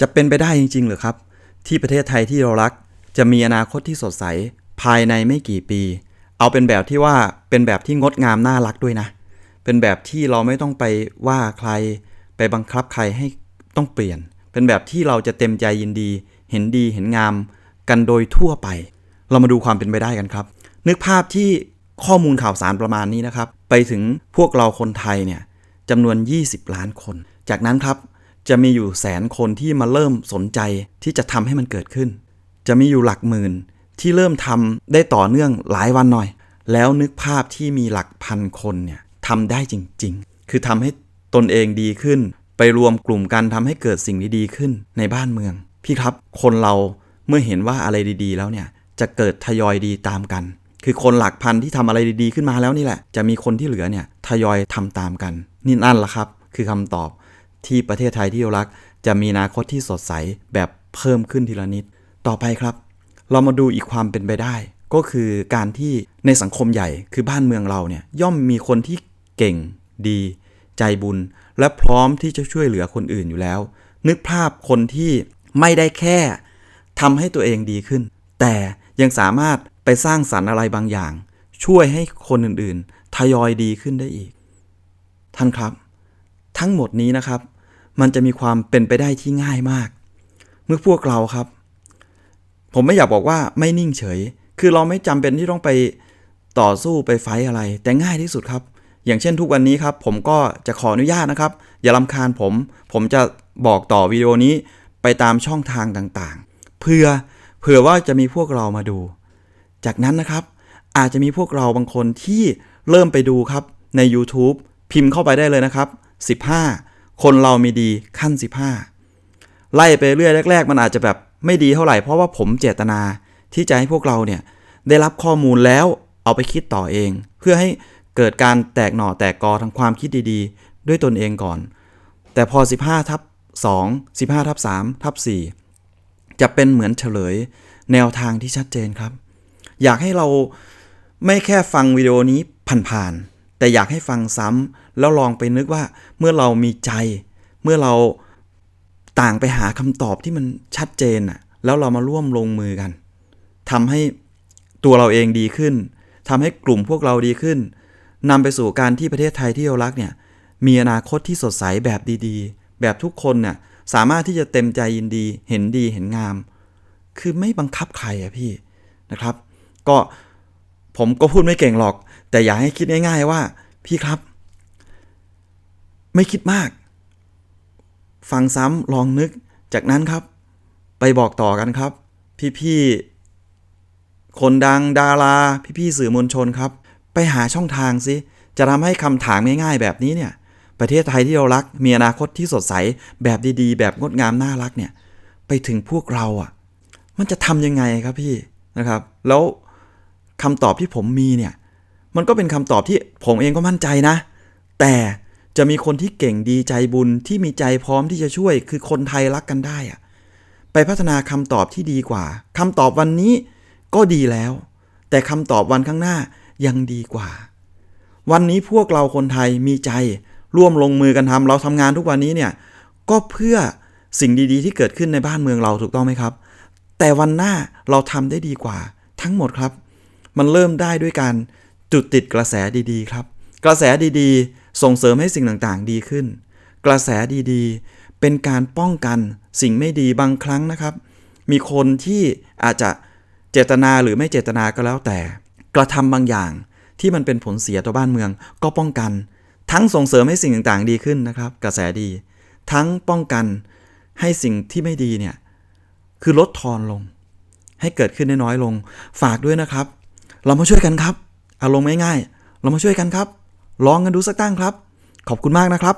จะเป็นไปได้จริงๆเหรือครับ ที่ประเทศไทยที่เรารัก จะมีอนาคตที่สดใส ภายในไม่กี่ปี เอาเป็นแบบที่ว่าเป็นแบบที่งดงามน่ารักด้วยนะ เป็นแบบที่เราไม่ต้องไปว่าใคร ไปบังคับใครให้ต้องเปลี่ยน เป็นแบบที่เราจะเต็มใจยินดี เห็นดีเห็นงาม กันโดยทั่วไป เรามาดูความเป็นไปได้กันครับ นึกภาพที่ข้อมูลข่าวสารประมาณนี้นะครับ ไปถึงพวกเราคนไทยเนี่ยจำนวน 20 ล้านคน จากนั้นครับ จะมีอยู่แสนคนที่มาเริ่มสนใจที่จะทำให้มันเกิดขึ้น จะมีอยู่หลักหมื่นที่เริ่มทำได้ต่อเนื่องหลายวันหน่อย แล้วนึกภาพที่มีหลักพันคนเนี่ยทำได้จริง ๆ คือทำให้ตนเองดีขึ้น ไปรวมกลุ่มกันทำให้เกิดสิ่งดีๆขึ้นในบ้านเมือง พี่ครับคนเราเมื่อเห็นว่าอะไรดีๆ แล้วเนี่ยจะเกิดทยอยดีตามกัน คือคนหลักพันที่ทำอะไรดีๆขึ้นมาแล้วนี่แหละ จะมีคนที่เหลือเนี่ยทยอยทำตามกัน นี่นั่นละครับ คือคำตอบ ที่ประเทศไทยที่เรารัก จะมีอนาคตที่สดใสแบบเพิ่มขึ้นทีละนิด ต่อไปครับ เรามาดูอีกความเป็นไปได้ ก็คือการที่ในสังคมใหญ่คือบ้านเมืองเราเนี่ยย่อมมีคนที่เก่ง ดี ใจบุญ และพร้อมที่จะช่วยเหลือคนอื่นอยู่แล้ว นึกภาพคนที่ไม่ได้แค่ทำให้ตัวเองดีขึ้น แต่ยังสามารถไปสร้างสรรค์อะไรบางอย่าง ช่วยให้คนอื่นๆ ทยอยดีขึ้นได้อีก ท่านครับ ทั้งหมดนี้นะครับ มันจะมีความเป็นไปได้ที่ง่ายมาก เมื่อพวกเราครับ ผมไม่อยากบอกว่าไม่นิ่งเฉย คือเราไม่จำเป็นที่ต้องไปต่อสู้ไปไฟอะไร แต่ง่ายที่สุดครับ อย่างเช่นทุกวันนี้ครับ ผมก็จะขออนุญาตนะครับ อย่าลำคาญผม ผมจะบอกต่อวิดีโอนี้ไปตามช่องทางต่างๆ เพื่อเผื่อว่าจะมีพวกเรามาดู จากนั้นนะครับ อาจจะมีพวกเราบางคนที่เริ่มไปดูครับใน YouTube พิมพ์เข้าไปได้เลยนะครับ 15 คนเรามีดีขั้น 15 ไล่ไปเรื่อยแรก ๆ มันอาจจะแบบไม่ดีเท่าไหร่เพราะว่าผมเจตนาที่จะให้พวกเราเนี่ยได้รับข้อมูลแล้วเอาไปคิดต่อเอง เพื่อให้เกิดการแตกหน่อแตกกอทางความคิดดีๆ ด้วยตนเองก่อน แต่พอ 15ทับ2 15ทับ3ทับ4จะเป็นเหมือนเฉลยแนวทางที่ชัดเจนครับ อยากให้เราไม่แค่ฟังวิดีโอนี้ผ่านๆแต่อยากให้ฟังซ้ำ แล้วลองไปนึกว่าเมื่อเรามีใจ เมื่อเราต่างไปหาคำตอบที่มันชัดเจนน่ะแล้วเรามาร่วมลงมือกันทำให้ตัวเราเองดีขึ้นทำให้กลุ่มพวกเราดีขึ้นนำไปสู่การที่ประเทศไทยที่เรารักเนี่ยมีอนาคตที่สดใสแบบดีๆ แบบทุกคนน่ะสามารถที่จะเต็มใจยินดีเห็นดีเห็นงาม คือไม่บังคับใครอะพี่นะครับ ก็ผมก็พูดไม่เก่งหรอก แต่อยากให้คิดง่าย ๆว่า พี่ครับ ไม่คิดมาก ฟังซ้ำลองนึกจากนั้นครับ ไปบอกต่อกันครับ พี่ๆคนดังดารา พี่ๆสื่อมวลชนครับ ไปหาช่องทางสิจะทำให้คำถามง่ายๆแบบนี้เนี่ย ประเทศไทยที่เรารัก มีอนาคตที่สดใสแบบดีๆ แบบงดงามน่ารักเนี่ย ไปถึงพวกเราอะ มันจะทำยังไงครับพี่นะครับ แล้วคำตอบที่ผมมีเนี่ย มันก็เป็นคำตอบที่ผมเองก็มั่นใจนะ แต่ จะมีคนที่เก่งดีใจบุญที่มีใจพร้อมที่จะช่วย คือคนไทยรักกันได้อะไปพัฒนาคำตอบที่ดีกว่าคำตอบวันนี้ก็ดีแล้ว แต่คำตอบวันข้างหน้ายังดีกว่า วันนี้พวกเราคนไทยมีใจ ร่วมลงมือกันทำเราทำงานทุกวันนี้เนี่ยก็เพื่อสิ่งดีๆ ที่เกิดขึ้นในบ้านเมืองเราถูกต้องไหมครับ แต่วันหน้าเราทำได้ดีกว่า ทั้งหมดครับ มันเริ่มได้ด้วยการจุดติดกระแสดีๆ ครับ กระแสดีๆ ส่งเสริมให้สิ่งต่างๆ ดีขึ้น กระแสดีๆ เป็นการป้องกันสิ่งไม่ดีบางครั้งนะครับ มีคนที่อาจจะเจตนาหรือไม่เจตนาก็แล้วแต่ กระทำบางอย่างที่มันเป็นผลเสียต่อบ้านเมือง ก็ป้องกัน ทั้งส่งเสริมให้สิ่งต่างๆ ดีขึ้นนะครับ กระแสดี ทั้งป้องกันให้สิ่งที่ไม่ดีเนี่ยคือลดทอนลง ให้เกิดขึ้นได้น้อยลง ฝากด้วยนะครับ เรามาช่วยกันครับ อารมณ์ง่ายๆเรามาช่วยกันครับ ลองกันดูสักตั้งครับ ขอบคุณมากนะครับ